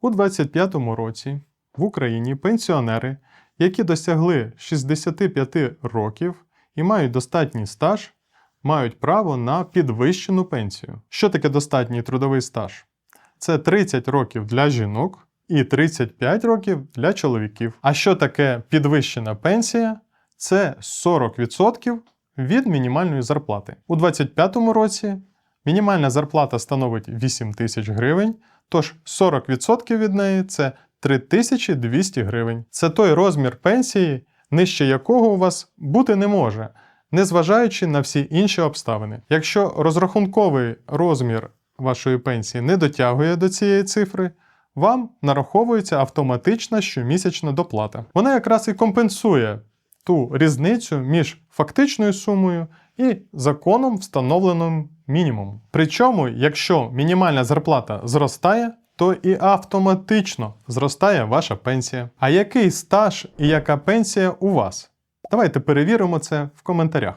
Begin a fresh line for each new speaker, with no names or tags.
У 2025 році в Україні пенсіонери, які досягли 65 років і мають достатній стаж, мають право на підвищену пенсію. Що таке достатній трудовий стаж? Це 30 років для жінок і 35 років для чоловіків. А що таке підвищена пенсія? Це 40% від мінімальної зарплати. У 2025 році мінімальна зарплата становить 8 тисяч гривень, тож 40% від неї це 3200 гривень. Це той розмір пенсії, нижче якого у вас бути не може, незважаючи на всі інші обставини. Якщо розрахунковий розмір вашої пенсії не дотягує до цієї цифри, вам нараховується автоматична щомісячна доплата. Вона якраз і компенсує ту різницю між фактичною сумою і законом встановленим мінімумом. Причому, якщо мінімальна зарплата зростає, то і автоматично зростає ваша пенсія. А який стаж і яка пенсія у вас? Давайте перевіримо це в коментарях.